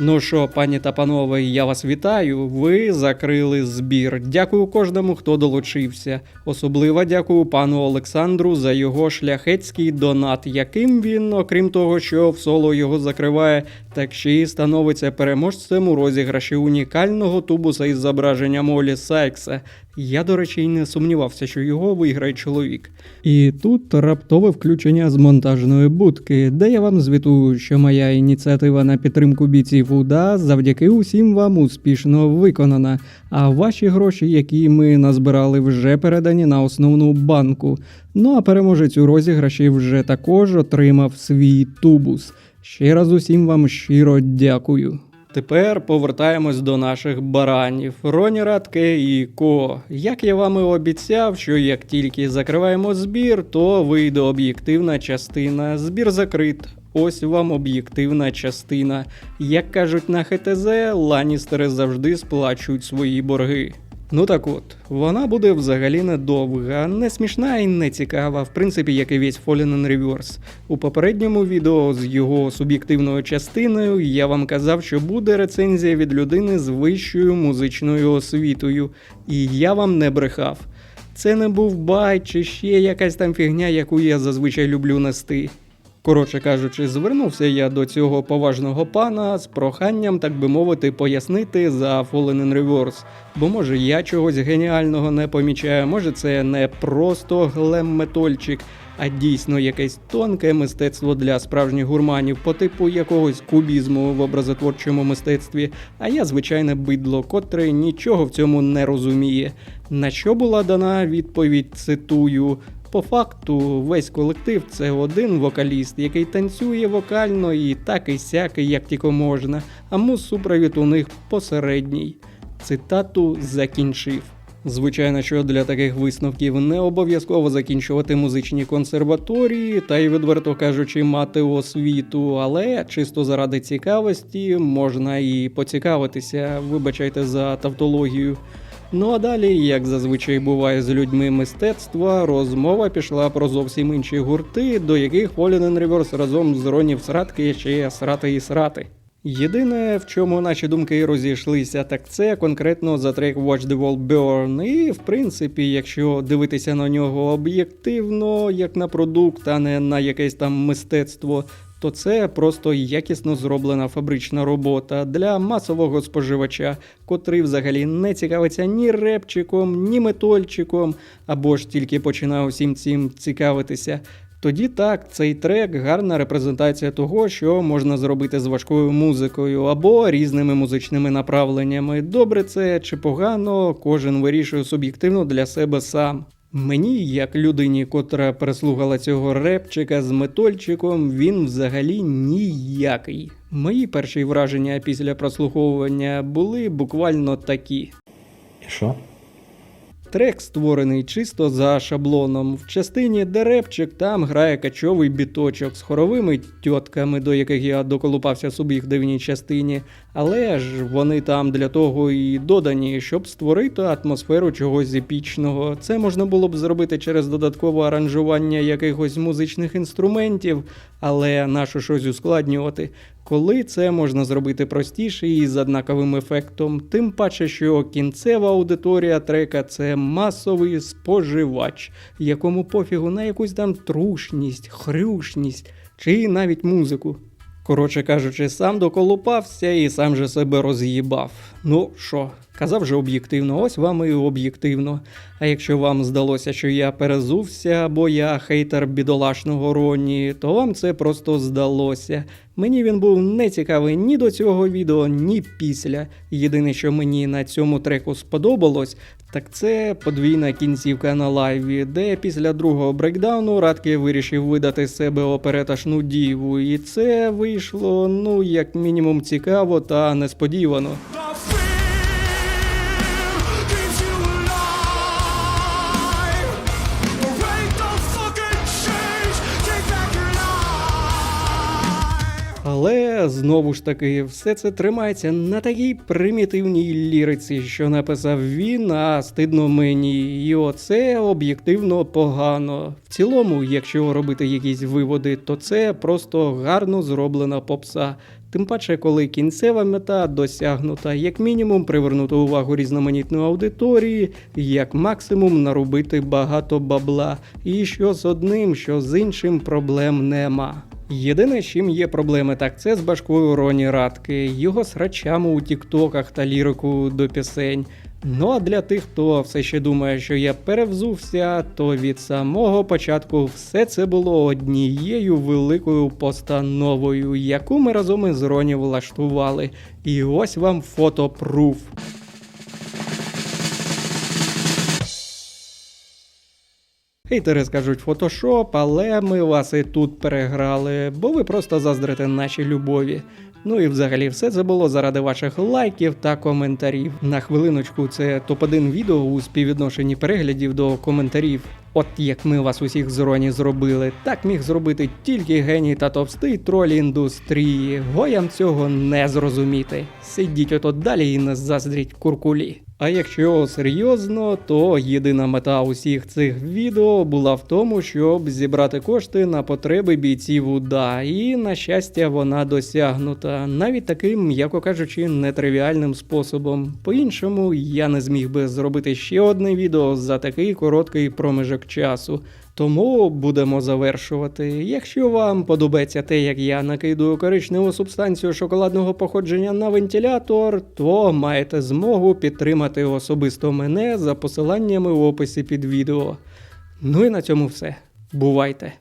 Ну що, пані та панове, я вас вітаю. Ви закрили збір. Дякую кожному, хто долучився. Особливо дякую пану Олександру за його шляхетський донат, яким він, окрім того, що в соло його закриває, так й становиться переможцем у розіграші унікального тубуса із зображенням Олі Сайкса. Я, до речі, й не сумнівався, що його виграє чоловік. І тут раптове включення з монтажної будки, де я вам звітую, що моя ініціатива на підтримку бійців УДА завдяки усім вам успішно виконана. А ваші гроші, які ми назбирали, вже передані на основну банку. Ну а переможець у розіграші вже також отримав свій тубус. Ще раз усім вам щиро дякую. Тепер повертаємось до наших баранів. Роні Радке і Ко. Як я вам і обіцяв, що як тільки закриваємо збір, то вийде об'єктивна частина. Збір закрит. Ось вам об'єктивна частина. Як кажуть на ХТЗ, ланістери завжди сплачують свої борги. Ну так от, вона буде взагалі недовга, не смішна і не цікава, в принципі, як і весь Fallen Reverse. У попередньому відео з його суб'єктивною частиною я вам казав, що буде рецензія від людини з вищою музичною освітою, і я вам не брехав. Це не був бай чи ще якась там фігня, яку я зазвичай люблю нести. Коротше кажучи, звернувся я до цього поважного пана з проханням, так би мовити, пояснити за Fallen in Reverse. Бо може я чогось геніального не помічаю, може це не просто глем-метольчик, а дійсно якесь тонке мистецтво для справжніх гурманів по типу якогось кубізму в образотворчому мистецтві, а я звичайне бидло, котре нічого в цьому не розуміє. На що була дана відповідь, цитую. По факту, весь колектив це один вокаліст, який танцює вокально і так і сяк, як тільки можна, а мус-супровід у них посередній. Цитату закінчив. Звичайно, що для таких висновків не обов'язково закінчувати музичні консерваторії та й, відверто кажучи, мати освіту, але чисто заради цікавості можна і поцікавитися, вибачайте за тавтологію. Ну а далі, як зазвичай буває з людьми мистецтва, розмова пішла про зовсім інші гурти, до яких in Reverse разом з Ронів Сратки ще срати і срати. Єдине, в чому наші думки розійшлися, так це конкретно за трек Watch the World Burn. І в принципі, якщо дивитися на нього об'єктивно, як на продукт, а не на якесь там мистецтво, то це просто якісно зроблена фабрична робота для масового споживача, котрий взагалі не цікавиться ні репчиком, ні метольчиком, або ж тільки починав усім цим цікавитися. Тоді так, цей трек гарна репрезентація того, що можна зробити з важкою музикою або різними музичними направленнями. Добре це чи погано, кожен вирішує суб'єктивно для себе сам. Мені, як людині, котра переслухала цього репчика з метольчиком, він взагалі ніякий. Мої перші враження після прослуховування були буквально такі. І що? Трек створений чисто за шаблоном. В частині де репчик там грає качовий біточок з хоровими тьотками, до яких я доколупався в суб'єктивній частині, але ж вони там для того і додані, щоб створити атмосферу чогось епічного. Це можна було б зробити через додаткове аранжування якихось музичних інструментів, але нащо щось ускладнювати. Коли це можна зробити простіше і з однаковим ефектом, тим паче, що кінцева аудиторія трека це масовий споживач, якому пофігу на якусь там трушність, хрюшність чи навіть музику. Коротше кажучи, сам доколупався і сам же себе роз'їбав. Ну що, казав же об'єктивно, ось вам і об'єктивно. А якщо вам здалося, що я перезувся або я хейтер бідолашного Роні, то вам це просто здалося. Мені він був не цікавий ні до цього відео, ні після. Єдине, що мені на цьому треку сподобалось, так це подвійна кінцівка на лайві, де після другого брейкдауну Радке вирішив видати з себе опереташну діву, і це вийшло, ну, як мінімум, цікаво та несподівано. Знову ж таки, все це тримається на такій примітивній ліриці, що написав він, а стидно мені. І оце об'єктивно погано. В цілому, якщо робити якісь виводи, то це просто гарно зроблена попса. Тим паче, коли кінцева мета досягнута, як мінімум привернути увагу різноманітної аудиторії, як максимум наробити багато бабла. І що з одним, що з іншим проблем нема. Єдине, чим є проблеми, так це з башкою Роні Радки, його срачами у тіктоках та лірику до пісень. Ну а для тих, хто все ще думає, що я перевзувся, то від самого початку все це було однією великою постановою, яку ми разом із Роні влаштували. І ось вам фотопруф. Хейтери скажуть фотошоп, але ми вас і тут переграли, бо ви просто заздрите нашій любові. Ну і взагалі все це було заради ваших лайків та коментарів. На хвилиночку, це топ-1 відео у співвідношенні переглядів до коментарів. От як ми вас усіх з зробили, так міг зробити тільки геній та товстий троль індустрії. Гоям цього не зрозуміти. Сидіть ото далі і не заздріть куркулі. А якщо серйозно, то єдина мета усіх цих відео була в тому, щоб зібрати кошти на потреби бійців УДА, і на щастя, вона досягнута навіть таким, м'яко кажучи, нетривіальним способом. По-іншому я не зміг би зробити ще одне відео за такий короткий проміжок часу. Тому будемо завершувати. Якщо вам подобається те, як я накидую коричневу субстанцію шоколадного походження на вентилятор, то маєте змогу підтримати особисто мене за посиланнями в описі під відео. Ну і на цьому все. Бувайте!